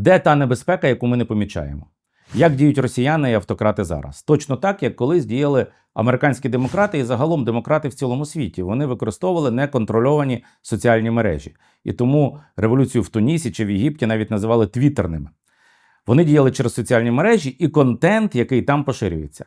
Де та небезпека, яку ми не помічаємо? Як діють росіяни і автократи зараз? Точно так, як колись діяли американські демократи і загалом демократи в цілому світі. Вони використовували неконтрольовані соціальні мережі. І тому революцію в Тунісі чи в Єгипті навіть називали твіттерними. Вони діяли через соціальні мережі і контент, який там поширюється.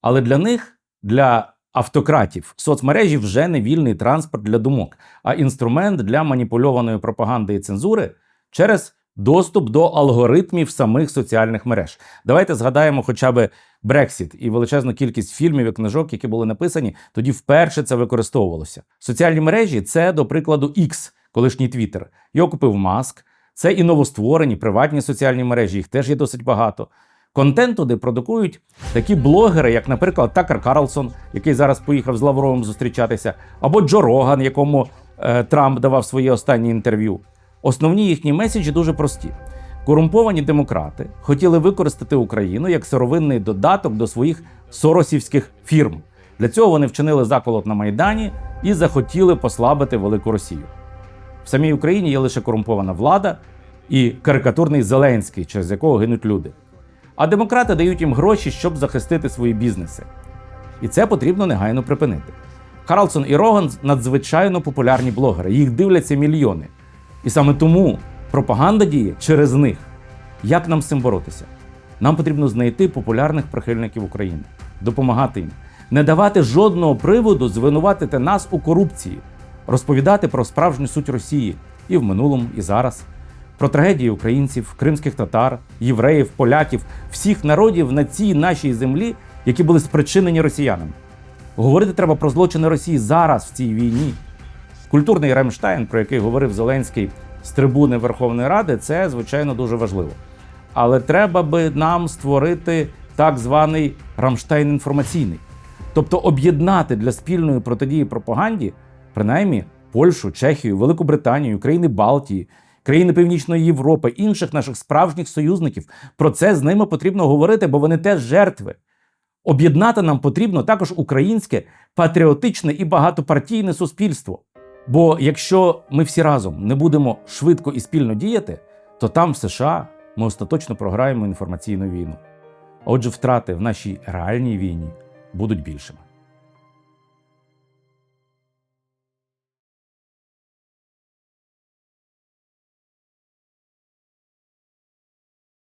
Але для них, для автократів, соцмережі вже не вільний транспорт для думок, а інструмент для маніпульованої пропаганди і цензури через доступ до алгоритмів самих соціальних мереж. Давайте згадаємо хоча б Брексіт і величезну кількість фільмів і книжок, які були написані, тоді вперше це використовувалося. Соціальні мережі це, до прикладу, X, колишній Twitter. Його купив Маск. Це і новостворені приватні соціальні мережі, їх теж є досить багато. Контент туди продукують такі блогери, як, наприклад, Такер Карлсон, який зараз поїхав з Лавровим зустрічатися, або Джо Роган, якому е, Трамп давав своє останнє інтерв'ю. Основні їхні меседжі дуже прості. Корумповані демократи хотіли використати Україну як сировинний додаток до своїх соросівських фірм. Для цього вони вчинили заколот на Майдані і захотіли послабити велику Росію. В самій Україні є лише корумпована влада і карикатурний Зеленський, через якого гинуть люди. А демократи дають їм гроші, щоб захистити свої бізнеси. І це потрібно негайно припинити. Карлсон і Роган надзвичайно популярні блогери, їх дивляться мільйони. І саме тому пропаганда діє через них. Як нам з цим боротися? Нам потрібно знайти популярних прихильників України, допомагати їм, не давати жодного приводу звинуватити нас у корупції, розповідати про справжню суть Росії і в минулому, і зараз, про трагедії українців, кримських татар, євреїв, поляків, всіх народів на цій нашій землі, які були спричинені росіянами. Говорити треба про злочини Росії зараз в цій війні. Культурний Ремштайн, про який говорив Зеленський з трибуни Верховної Ради, це звичайно дуже важливо. Але треба би нам створити так званий Рамштайн інформаційний, тобто об'єднати для спільної протидії пропаганді, принаймні Польщу, Чехію, Велику Британію, країни Балтії, країни Північної Європи, інших наших справжніх союзників. Про це з ними потрібно говорити, бо вони теж жертви. Об'єднати нам потрібно також українське патріотичне і багатопартійне суспільство. Бо якщо ми всі разом не будемо швидко і спільно діяти, то там в США ми остаточно програємо інформаційну війну. Отже, втрати в нашій реальній війні будуть більшими.